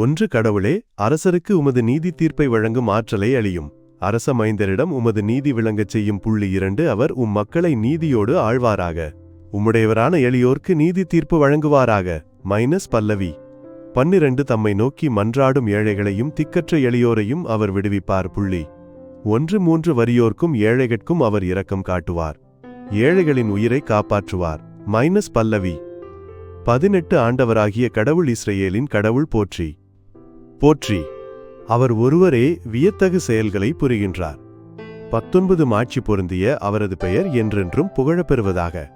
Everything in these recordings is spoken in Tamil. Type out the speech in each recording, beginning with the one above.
ஒன்று கடவுளே அரசருக்கு உமது நீதி தீர்ப்பை வழங்கும் ஆற்றலை அழியும். அரச மைந்தரிடம் உமது நீதி விளங்கச் செய்யும் புள்ளி இரண்டு அவர் உம் மக்களை நீதியோடு ஆழ்வாராக. உம்முடையவரான எளியோர்க்கு நீதி தீர்ப்பு வழங்குவாராக. மைனஸ் பல்லவி. பன்னிரண்டு தம்மை நோக்கி மன்றாடும் ஏழைகளையும் திக்கற்ற எளியோரையும் அவர் விடுவிப்பார் புள்ளி. ஒன்று மூன்று வரியோர்க்கும் ஏழைகட்கும் அவர் இரக்கம் காட்டுவார். ஏழைகளின் உயிரை காப்பாற்றுவார். மைனஸ் பல்லவி. பதினெட்டு ஆண்டவராகிய கடவுள் இஸ்ரேலின் கடவுள் போற்றி. போற்றி. அவர் ஒருவரே வியத்தகு செயல்களை புரிகின்றார். பத்தொன்பது மாட்சி பொருந்திய அவரது பெயர் என்றென்றும் புகழப்பெறுவதாக.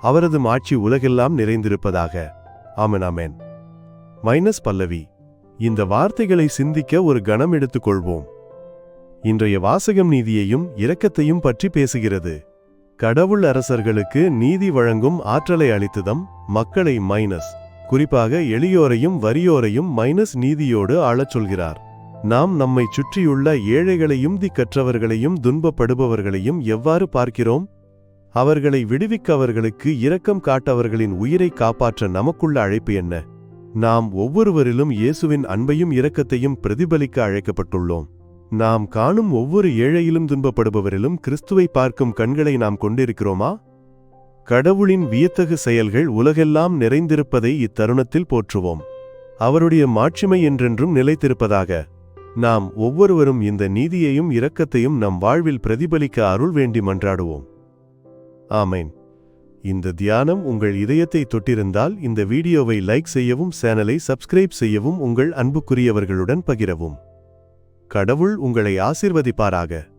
அவரது மாட்சி உலகெல்லாம் நிறைந்திருப்பதாக. ஆமன் ஆமென். மைனஸ் பல்லவி இந்த வார்த்தைகளை சிந்திக்க ஒரு கணம் எடுத்துக்கொள்வோம். இன்றைய வாசகம் நீதியையும் இரக்கத்தையும் பற்றி பேசுகிறது. கடவுள் அரசர்களுக்கு நீதி வழங்கும் ஆற்றலை அளித்ததம் மக்களை மைனஸ். குறிப்பாக எளியோரையும் வறியோரையும் மைனஸ் நீதியோடு ஆளச் சொல்கிறார். நாம் நம்மைச் சுற்றியுள்ள ஏழைகளையும் திக்கற்றவர்களையும் துன்பப்படுபவர்களையும் எவ்வாறு பார்க்கிறோம்? அவர்களை விடுவிக்க அவர்களுக்கு இரக்கம் காட்டவர்களின் உயிரை காப்பாற்ற நமக்குள்ள அழைப்பு என்ன? நாம் ஒவ்வொருவரிலும் இயேசுவின் அன்பையும் இரக்கத்தையும் பிரதிபலிக்க அழைக்கப்பட்டுள்ளோம். நாம் காணும் ஒவ்வொரு ஏழையிலும் துன்பப்படுபவரிலும் கிறிஸ்துவை பார்க்கும் கண்களை நாம் கொண்டிருக்கிறோமா? கடவுளின் வியத்தகு செயல்கள் உலகெல்லாம் நிறைந்திருப்பதை இத்தருணத்தில் போற்றுவோம். அவருடைய மாட்சிமை என்றென்றும் நிலைத்திருப்பதாக நாம் ஒவ்வொருவரும் இந்த நீதியையும் இரக்கத்தையும் நம் வாழ்வில் பிரதிபலிக்க அருள் வேண்டி மன்றாடுவோம். ஆமேன். இந்த தியானம் உங்கள் இதயத்தை தொட்டிருந்தால் இந்த வீடியோவை லைக் செய்யவும் சேனலை சப்ஸ்கிரைப் செய்யவும் உங்கள் அன்புக்குரியவர்களுடன் பகிரவும். கடவுள் உங்களை ஆசிர்வதிப்பாராக.